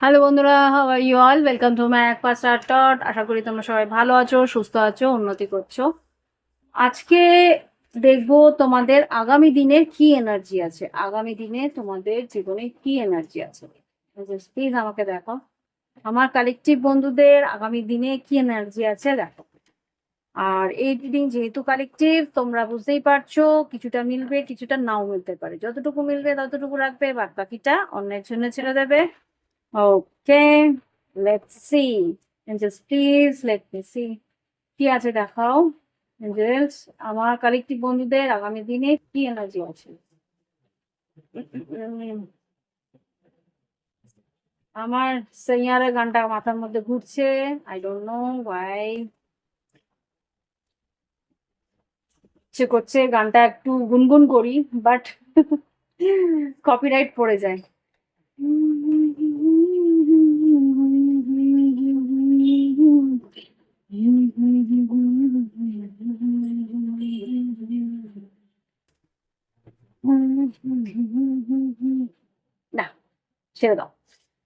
Hello বন্ধুরা how you all welcome to my এক পাস টট আশা করি তোমরা সবাই ভালো আছো, সুস্থ আছো, উন্নতি করছ। আজকে দেখব তোমাদের আগামী দিনের কি এনার্জি আছে। আগামী দিনে তোমাদের জীবনে কি এনার্জি আছে। প্লিজ আমাকে দেখো। আমার কালেকটিভ বন্ধুদের আগামী দিনে কি এনার্জি আছে দেখো। আর এই রিডিং যেহেতু কালেকটিভ তোমরা বুঝতেই পারছ, কিছুটা মিলবে, কিছুটা নাও মিলতে পারে। যতটুকু মিলবে ততটুকু রাখবে বাদ বাকিটা অন্যের জন্য ছেড়ে দেবে। Okay, let's see. Angels, please let me see. কি আছে দেখাও? এঞ্জেলস আমার কালেকটিভ বন্ধুদের আগামী দিনে কি এনার্জি আছে? আমার সৈয়ারের গানটা মাথার মধ্যে ঘুরছে। আই ডোন্ট নো ওয়াই ইচ্ছে করছে গানটা একটু গুনগুন করি বাট কপিরাইট পড়ে যায়। না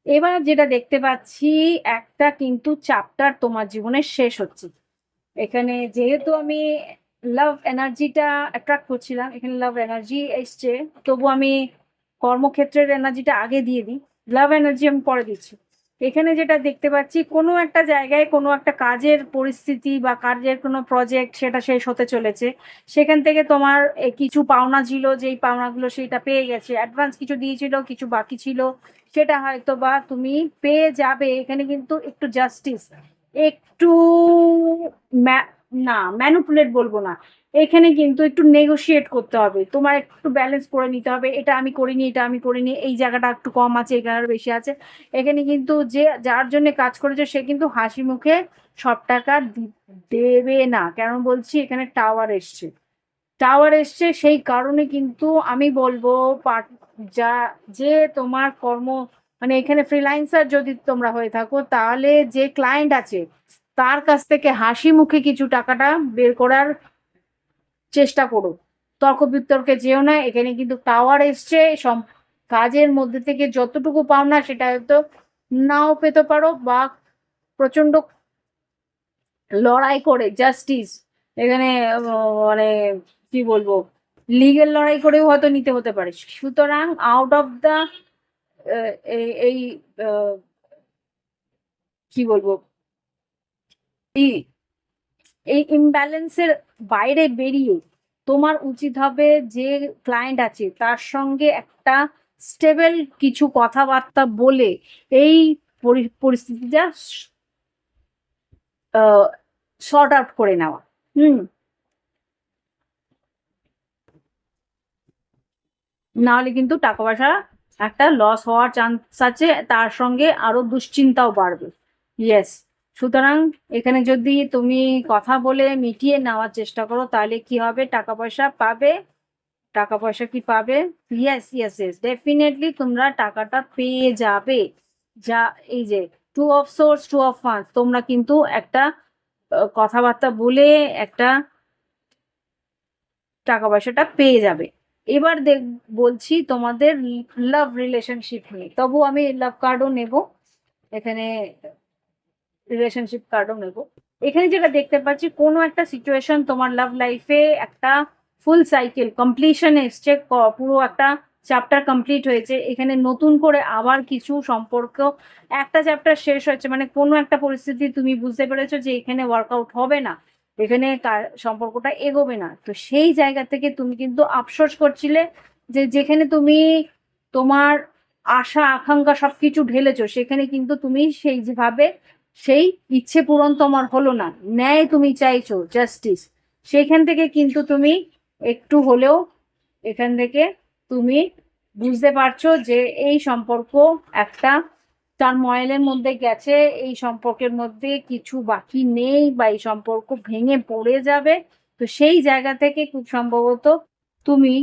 এবার যেটা দেখতে পাচ্ছি, একটা কিন্তু চ্যাপ্টার তোমার জীবনে শেষ হচ্ছে। এখানে যেহেতু আমি লাভ এনার্জিটা অ্যাট্রাক্ট করছিলাম, এখানে লাভ এনার্জি এসছে, তবু আমি কর্মক্ষেত্রের এনার্জিটা আগে দিয়ে দিই। লাভ এনার্জি আমি পরে দিচ্ছি। এখানে যেটা দেখতে পাচ্ছি, কোনো একটা জায়গায় কোনো একটা কাজের পরিস্থিতি বা কাজের কোনো প্রজেক্ট সেটা শেষ হতে চলেছে। সেখান থেকে তোমার কিছু পাওনা ছিল, যেই পাওনাগুলো সেটা পেয়ে গেছে। অ্যাডভান্স কিছু দিয়েছিল, কিছু বাকি ছিল। সেটা হয়তো বা তুমি পেয়ে যাবে। এখানে কিন্তু একটু জাস্টিস একটু না ম্যানুপুলেট বলব না। এখানে কিন্তু একটু নেগোশিয়েট করতে হবে। তোমার একটু ব্যালেন্স করে নিতে হবে। এটা আমি করিনি, এটা আমি করিনি। এই জায়গাটা একটু কম আছে জায়গাটা বেশি আছে। এখানে কিন্তু যে, যার জন্য কাজ করেছে, সে কিন্তু হাসি মুখে সব টাকা দেবে না। কেন বলছি? এখানে টাওয়ার এসছে। টাওয়ার এসছে, সেই কারণে কিন্তু আমি বলব যা, যে তোমার কর্ম মানে এখানে ফ্রিলান্সার যদি তোমরা হয়ে থাকো, তাহলে যে ক্লায়েন্ট আছে, তার কাছ থেকে হাসি মুখে কিছু টাকাটা বের করার চেষ্টা করো তর্ক বিতর্কে যেও না, এখানে কিন্তু টাওয়ার এসছে। সব কাজের মধ্যে থেকে যতটুকু পাও না, সেটা হয়তো নাও পেতে পারো বা প্রচণ্ড লড়াই করে জাস্টিস এখানে মানে কি বলব লিগেল লড়াই করেও হয়তো নিতে হতে পারে। সুতরাং আউট অফ দ্য এই কি বলব এই ইমব্যালেন্সের বাইরে বেরিয়ে তোমার উচিত হবে যে ক্লায়েন্ট আছে, তার সঙ্গে একটা স্টেবল কিছু কথাবার্তা বলে এই পরি- পরিস্থিতিটা শর্ট আউট করে নেওয়া। হুম? নাহলে কিন্তু টাকা পয়সা একটা লস হওয়ার চান্স আছে, তার সঙ্গে আরও দুশ্চিন্তাও বাড়বে। ইয়েস সুতরাং এখানে যদি তুমি কথা বলে মিটিয়ে নেওয়ার চেষ্টা করো, তাহলে কি হবে? টাকা পয়সা পাবে? টাকা পয়সা কি পাবে? ইয়েস ইয়েস ইয়েস ডেফিনেটলি তোমরা টাকাটা পেয়ে যাবে। যা, এই যে two of source two of fund তোমরা কিন্তু একটা কথাবার্তা বলে একটা টাকা পয়সাটা পেয়ে যাবে। এবার দেখ, বলছি তোমাদের লাভ রিলেশনশিপ নিয়ে। তবু আমি লাভ কার্ডও নেব। এখানে রিলেশনশিপ কার্ডও নেব। এখানে যেটা দেখতে পাচ্ছি, কোনো একটা সিচুয়েশন তোমার লাভ লাইফে একটা ফুল সাইকেল কমপ্লিশন এসছে পুরো একটা চ্যাপ্টার কমপ্লিট হয়েছে। এখানে নতুন করে আবার কিছু সম্পর্ক, একটা চ্যাপ্টার শেষ হয়েছে মানে কোনো একটা পরিস্থিতি তুমি বুঝতে পেরেছ যে এখানে ওয়ার্কআউট হবে না। এখানে সম্পর্কটা এগোবে না। তো সেই জায়গা থেকে তুমি কিন্তু আফসোস করছিলে যে যেখানে তুমি তোমার আশা, আকাঙ্ক্ষা সবকিছু ঢেলেছো, সেখানে কিন্তু তুমি সেই যেভাবে সেই ইচ্ছে পূরণ তোমার হলো না। ন্যায় তুমি চাইছো জাস্টিস সেখান থেকে কিন্তু তুমি একটু হলেও এখান থেকে তুমি বুঝতে পারছ যে এই সম্পর্ক একটা তার ময়েলের মধ্যে গেছে, এই সম্পর্কের মধ্যে কিছু বাকি নেই বা এই সম্পর্ক ভেঙে পড়ে যাবে। তো সেই জায়গা থেকে খুব সম্ভবত তুমি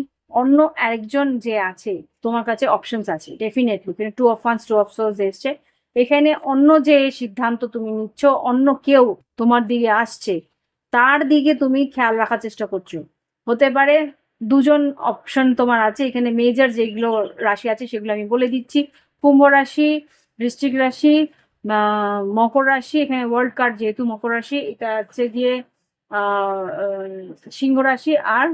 অন্য আরেকজন যে আছে, তোমার কাছে অপশনস আছে definitely two of funds two of source এসছে। এখানে অন্য যে সিদ্ধান্ত তুমি নিচ্ছ, অন্য কেউ তোমার দিকে আসছে, তার দিকে তুমি খেয়াল রাখার চেষ্টা করছ। হতে পারে দুজন অপশন তোমার আছে, এখানে মেজর যেগুলো রাশি আছে সেগুলো আমি বলে দিচ্ছি। কুম্ভ রাশি, বৃশ্চিক রাশি মকর রাশি, এখানে ওয়ার্ল্ড কার্ড যেহেতু মকর রাশি, এটা হচ্ছে গিয়ে সিংহ রাশি আর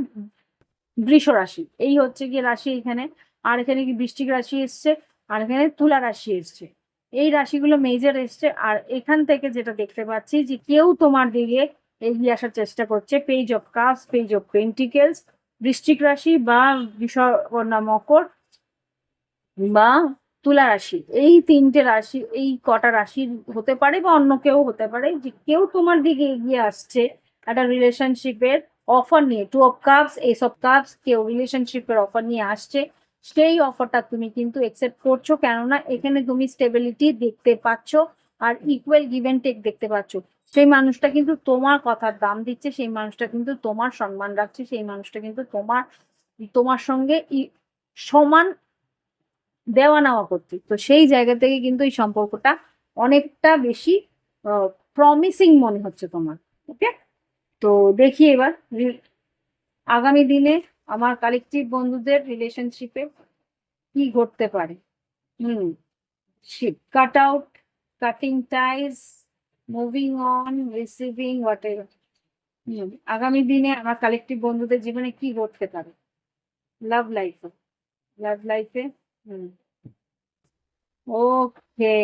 বৃষ রাশি। এই হচ্ছে গিয়ে রাশি এখানে, আর এখানে কি বৃষ্টিক রাশি এসছে, আর এখানে তুলা রাশি এসছে। এই রাশিগুলো মেজর এসছে, আর এখান থেকে যেটা দেখতে পাচ্ছি যে কেউ তোমার দিকে এগিয়ে আসার চেষ্টা করছে। Page of cups page of pentacles বৃশ্চিক রাশি বা বিষকন্যা মকর বা তুলা রাশি। এই তিনটে রাশি, এই কটা রাশি হতে পারে বা অন্য কেউ হতে পারে, যে কেউ তোমার দিকে এগিয়ে আসছে একটা রিলেশনশিপের অফার নিয়ে। Two of cups ace of cups কেউ রিলেশনশিপের অফার নিয়ে আসছে। সেই অফারটা তুমি কিন্তু একসেপ্ট করছ। কেননা এখানে তুমি স্টেবিলিটি দেখতে পাচ্ছ আর ইকুয়াল গিভ অ্যান্ড টেক দেখতে পাচ্ছ। সেই মানুষটা কিন্তু তোমার কথার দাম দিচ্ছে, সেই মানুষটা কিন্তু তোমার সম্মান রাখছে, সেই মানুষটা কিন্তু তোমার তোমার সঙ্গে সমান দেওয়া নেওয়া করছে। তো সেই জায়গা থেকে কিন্তু এই সম্পর্কটা অনেকটা বেশি প্রমিসিং মনে হচ্ছে তোমার। ওকে তো দেখি এবার, আগামী দিনে আমার কালেকটিভ বন্ধুদের রিলেশনশিপে কি ঘটতে পারে? হুম cut out cutting ties moving on receiving whatever আগামী দিনে আমার কালেকটিভ বন্ধুদের জীবনে কি ঘটতে পারে? লাভ লাইফে লাভ লাইফে হুম ওকে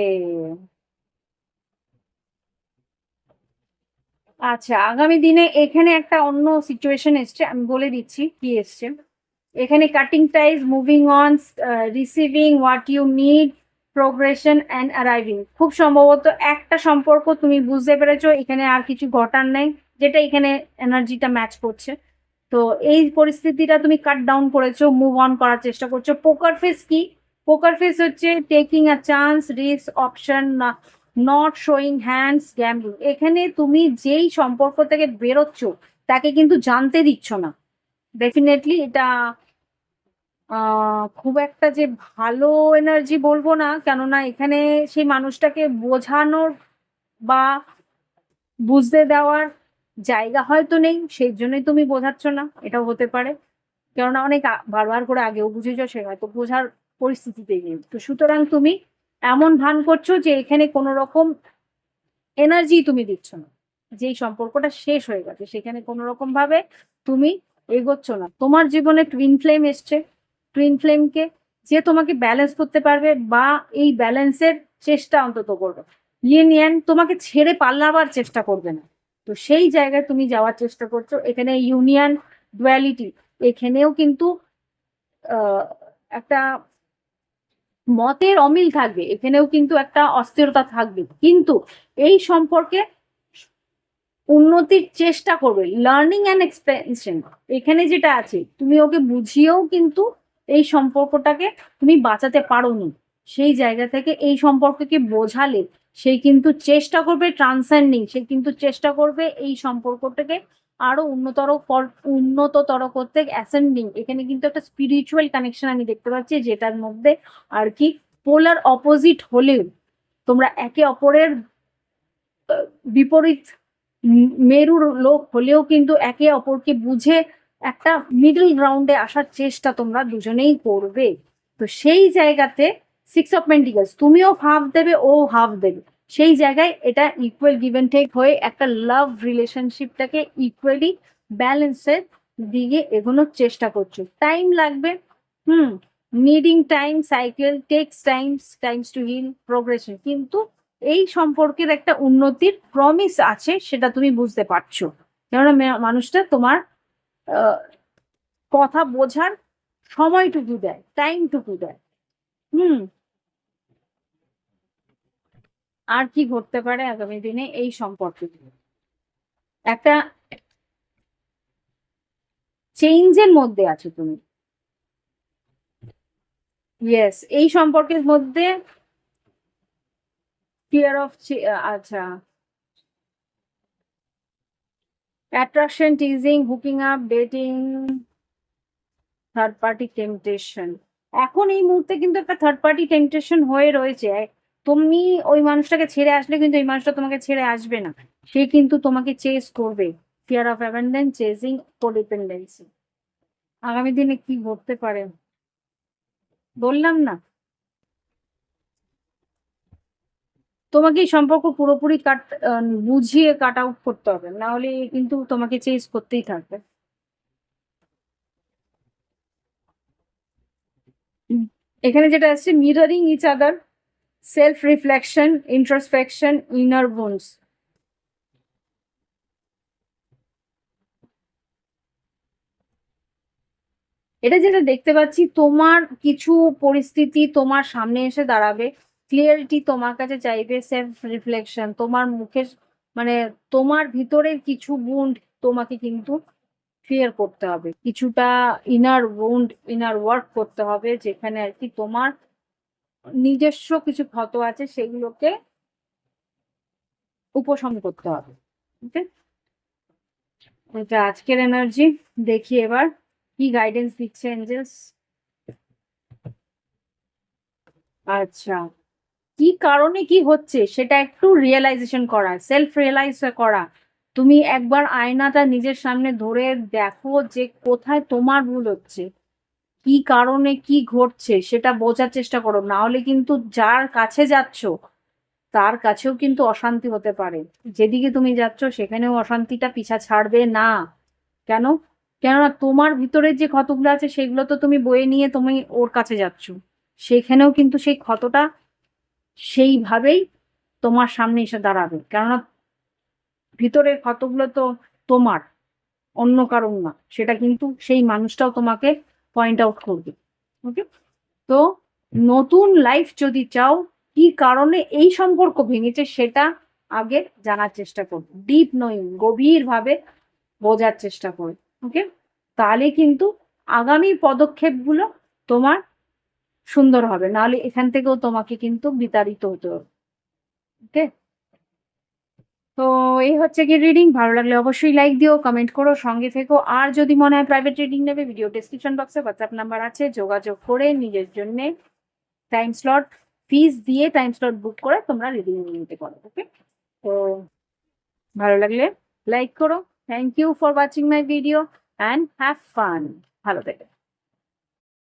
আচ্ছা আগামী দিনে এখানে একটা অন্য সিচুয়েশন এসছে, আমি বলে দিচ্ছি কি এসছে। এখানে cutting ties moving on receiving what you need progression and arriving খুব সম্ভবত একটা সম্পর্ক তুমি বুঝতে পেরেছ, এখানে আর কিছু ঘটার নেই, যেটা এখানে এনার্জিটা ম্যাচ করছে। তো এই পরিস্থিতিটা তুমি কাট ডাউন করেছ মুভ অন করার চেষ্টা করছ। পোকার ফেস কি? পোকার ফেস হচ্ছে taking a chance risk option not showing hands gambling এখানে তুমি যেই সম্পর্ক থেকে বেরোচ্ছ, তাকে কিন্তু জানতে দিচ্ছ না। ডেফিনেটলি এটা খুব একটা যে ভালো এনার্জি বলব না, কেননা এখানে সেই মানুষটাকে বোঝানোর বা বুঝতে দেওয়ার জায়গা হয়তো নেই, সেই জন্যই তুমি বোঝাচ্ছ না, এটাও হতে পারে। কেননা অনেক বারবার করে আগেও বুঝেছ, সে হয়তো বোঝার পরিস্থিতিতে নেই। তো সুতরাং তুমি এমন ভান করছ যে এখানে কোনো রকম এনার্জি তুমি দিচ্ছ না। যেই সম্পর্কটা শেষ হয়ে গেছে, সেখানে কোনো রকম ভাবে তুমি এগোচ্ছ না। তোমার জীবনে টুইন ফ্লেম এসছে। টুইন ফ্লেমকে যে তোমাকে ব্যালেন্স করতে পারবে বা এই ব্যালেন্সের চেষ্টা অন্তত করবে। ইয়েন ইয়ান তোমাকে ছেড়ে পাল্লাবার চেষ্টা করবে না। তো সেই জায়গায় তুমি যাওয়ার চেষ্টা করছ। এখানে ইউনিয়ন ডুয়ালিটি এখানেও কিন্তু একটা মতের অমিল থাকবে, এখানেও কিন্তু একটা অস্থিরতা থাকবে। কিন্তু এই সম্পর্কে উন্নতির চেষ্টা করবে লার্নিং অ্যান্ড এক্সপেনশন এখানে যেটা আছে, তুমি ওকে বুঝিয়েও কিন্তু এই সম্পর্কটাকে তুমি বাঁচাতে পারো পারোনি। সেই জায়গা থেকে এই সম্পর্ককে বোঝালে সে কিন্তু চেষ্টা করবে ট্রান্সেন্ডিং সে কিন্তু চেষ্টা করবে এই সম্পর্কটাকে আরও উন্নতর কর- উন্নততর করতে অ্যাসেন্ডিং এখানে কিন্তু একটা স্পিরিচুয়াল কানেকশন আমি দেখতে পাচ্ছি, যেটার মধ্যে আর কি পোলার অপোজিট হলেও তোমরা একে অপরের বিপরীত মেরুর লোক হলেও কিন্তু একে অপরকে বুঝে একটা মিডল গ্রাউন্ডে আসার চেষ্টা তোমরা দুজনেই করবে। তো সেই জায়গাতে সিক্স অফ পেন্টিকালস তুমিও হাফ দেবে, ও হাফ দেবে। সেই জায়গায় এটা ইকুয়াল গিভেন টেক হয়ে একটা লাভ রিলেশনশিপটাকে ইকুয়ালি ব্যালেন্সের দিকে এগোনোর চেষ্টা করছ। টাইম লাগবে, হুম needing time cycle takes times times to heal progression কিন্তু এই সম্পর্কের একটা উন্নতির প্রমিস আছে, সেটা তুমি বুঝতে পারছ। কেননা মানুষটা তোমার কথা বোঝার সময়টুকু দেয় টাইমটুকু দেয়। হুম আর কি ঘটতে পারে আগামী দিনে এই সম্পর্কে। একটা চেঞ্জের মধ্যে আছো তুমি। ইয়েস এই সম্পর্কের মধ্যে ফিয়ার অফ আচ্ছা। Attraction teasing hooking up dating third party temptation এখন এই মুহূর্তে কিন্তু একটা থার্ড পার্টি টেম্পটেশন হয়ে রয়েছে। তুমি ওই মানুষটাকে ছেড়ে আসলে কিন্তু এই মানুষটা তোমাকে ছেড়ে আসবে না। সে কিন্তু তোমাকে চেস করবে। Fear of abandonment chasing codependency আগামী দিনে কি ঘটতে পারে? বললাম না। তোমাকে এই সম্পর্ক পুরোপুরি কাট বুঝিয়ে কাট আউট করতে হবে। না হলে কিন্তু তোমাকে চেস করতেই থাকবে। এখানে যেটা আসছে mirroring each other self reflection introspection inner bones এটা যেটা দেখতে পাচ্ছি, তোমার কিছু পরিস্থিতি তোমার সামনে এসে দাঁড়াবে। ক্লিয়ারিটি তোমার কাছে চাইবে সেলফ রিফ্লেকশন তোমার মুখের মানে তোমার ভিতরের কিছু গুণ তোমাকে কিন্তু ক্লিয়ার করতে হবে। কিছুটা ইনার উন্ড ইনার ওয়ার্ক করতে হবে, যেখানে আর কি তোমার নিজস্ব কিছু ক্ষত আছে, সেগুলোকে উপশম করতে হবে। এটা আজকের এনার্জি দেখি এবার কি গাইডেন্স দিচ্ছে এঞ্জেলস আচ্ছা কি কারণে কি হচ্ছে সেটা একটু রিয়েলাইজেশন করা সেলফ রিয়েলাইজ করা। তুমি একবার আয়নাটা নিজের সামনে ধরে দেখো যে কোথায় তোমার ভুল হচ্ছে। কি কারণে কি ঘটছে সেটা বোঝার চেষ্টা করো। না হলে কিন্তু যার কাছে যাচ্ছ, তার কাছেও কিন্তু অশান্তি হতে পারে। যেদিকে তুমি যাচ্ছ, সেখানেও অশান্তিটা পিছা ছাড়বে না। কেন? কেননা তোমার ভিতরে যে ক্ষতগুলো আছে, সেগুলো তো তুমি বয়ে নিয়ে তুমি ওর কাছে যাচ্ছ। সেখানেও কিন্তু সেই ক্ষতটা সেইভাবেই তোমার সামনে এসে দাঁড়াবে। কেননা ভিতরের ক্ষতগুলো তো তোমার, অন্য কারণ না। সেটা কিন্তু সেই মানুষটাও তোমাকে পয়েন্ট আউট করবে ওকে তো নতুন লাইফ যদি চাও, কি কারণে এই সম্পর্ক ভেঙেছে সেটা আগে জানার চেষ্টা করো। ডিপ নইং গভীরভাবে বোঝার চেষ্টা করো ওকে তাহলে কিন্তু আগামী পদক্ষেপগুলো তোমার সুন্দর হবে, নাহলে এখান থেকেও তোমাকে কিন্তু বিতাড়িত হতে হবে ওকে তো এই হচ্ছে কি রিডিং ভালো লাগলে অবশ্যই লাইক দিও কমেন্ট করো, সঙ্গে থেকো। আর যদি মনে হয় প্রাইভেট রিডিং নেবে ভিডিও ডেসক্রিপশন বক্সে হোয়াটসঅ্যাপ নাম্বার আছে, যোগাযোগ করে নিজের জন্য টাইম স্লট ফিস দিয়ে টাইম স্লট বুক করে তোমরা রিডিং নিতে পারো ওকে তো ভালো লাগলে লাইক করো। Thank you for watching my video and have fun ভালো থেকে।